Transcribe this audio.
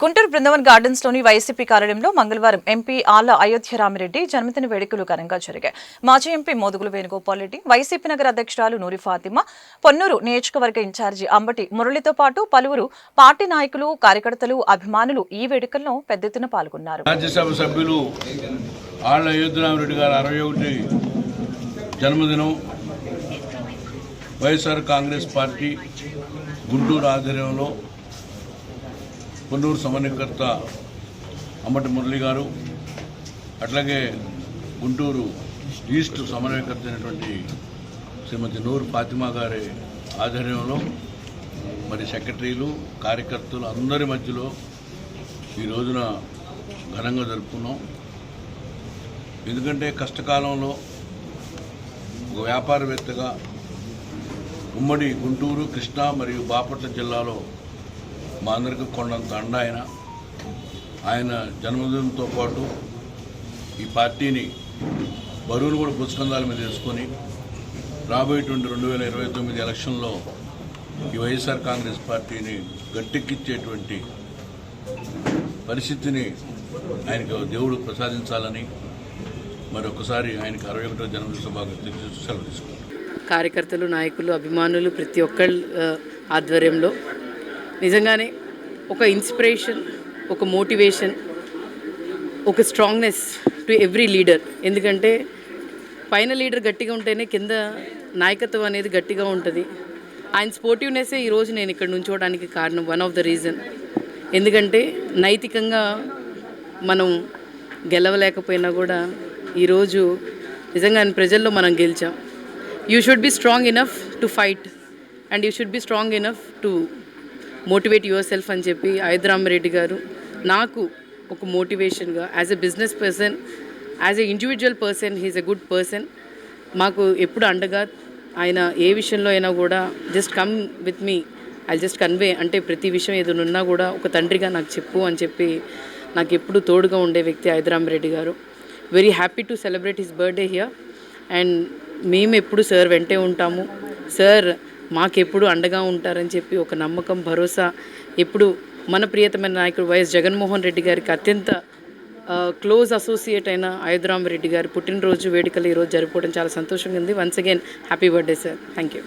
Guntur Brindavan గార్డెన్స్లోని YCP కార్యాలయంలో మంగళవారం MP ఆళ్ళ అయోధ్య రామిరెడ్డి జన్మదిన వేడుకలు ఘనంగా జరిగాయి. మాజీ ఎంపీ మోదుగుల వేణుగోపాల్ రెడ్డి వైసీపీ నగర అధ్యక్షురాలు నూరి ఫాతిమా పొన్నూరు నియోజకవర్గ ఇన్ఛార్జి అంబటి మురళితో పాటు పలువురు పార్టీ నాయకులు కార్యకర్తలు అభిమానులు ఈ వేడుకల్లో పెద్ద ఎత్తున పాల్గొన్నారు. రాజ్యసభ సభ్యులు ఆళ్ళ గారి అరవై ఒకటి జన్మదినం వైఎస్ఆర్ కాంగ్రెస్ పార్టీ గుంటూరు ఆధ్వర్యంలో కొన్నూరు సమన్వయకర్త అమ్మటి మురళి గారు అట్లాగే గుంటూరు ఈస్ట్ సమన్వయకర్త అయినటువంటి శ్రీమతి నూరు ఫాతిమా గారి ఆధ్వర్యంలో మరి సెక్రటరీలు కార్యకర్తలు అందరి మధ్యలో ఈ రోజున ఘనంగా జరుపుకున్నాం. ఎందుకంటే కష్టకాలంలో ఒక వ్యాపారవేత్తగా ఉమ్మడి గుంటూరు కృష్ణా మరియు బాపట్ల జిల్లాలో మా అందరికీ కొండంత అండ ఆయన ఆయన జన్మదినంతో పాటు ఈ పార్టీని బరువును కూడా పుచ్చకందాల మీద వేసుకొని రాబోయేటువంటి రెండు వేల ఇరవై తొమ్మిది ఎలక్షన్లో ఈ వైఎస్ఆర్ కాంగ్రెస్ పార్టీని గట్టెక్కించేటువంటి పరిస్థితిని ఆయనకు దేవుడు ప్రసాదించాలని మరొకసారి ఆయనకు ఆయనకి అరవై ఒకటో జన్మదిన శుభాకాంక్షలు సెలవు కార్యకర్తలు నాయకులు అభిమానులు ప్రతి ఒక్కళ్ళ ఆధ్వర్యంలో. నిజంగానే ఒక ఇన్స్పిరేషన్ ఒక మోటివేషన్ ఒక స్ట్రాంగ్నెస్ టు ఎవ్రీ లీడర్ ఎందుకంటే పైన లీడర్ గట్టిగా ఉంటేనే కింద నాయకత్వం అనేది గట్టిగా ఉంటుంది. ఆయన స్పోర్టివ్నెస్సే ఈరోజు నేను ఇక్కడ నుంచోవడానికి కారణం వన్ ఆఫ్ ద రీజన్ ఎందుకంటే నైతికంగా మనం గెలవలేకపోయినా కూడా ఈరోజు నిజంగా ఆయన ప్రజల్లో మనం గెలిచాం. You should be strong enough to fight and you should be strong enough to motivate yourself అని చెప్పి రెడ్డి గారు నాకు ఒక మోటివేషన్గా as a business person as a individual person he's a good person మాకు ఎప్పుడు అండగా ఆయన ఏ విషయంలో అయినా కూడా just come with me I just convey అంటే ప్రతి విషయం ఏదైనా ఉన్నా కూడా ఒక తండ్రిగా నాకు చెప్పు అని చెప్పి నాకు ఎప్పుడు తోడుగా ఉండే వ్యక్తి Reddy garu. Very happy to celebrate his birthday here and మేము ఎప్పుడు సార్ వెంటే ఉంటాము. సార్ మాకెప్పుడు అండగా ఉంటారని చెప్పి ఒక నమ్మకం భరోసా ఎప్పుడు మన ప్రియతమైన నాయకుడు వైఎస్ జగన్మోహన్ రెడ్డి గారికి అత్యంత క్లోజ్ అసోసియేట్ అయిన రెడ్డి గారి పుట్టినరోజు వేడుకలు ఈరోజు జరుపుకోవడం చాలా సంతోషంగా ఉంది. Once again happy birthday sir. Thank you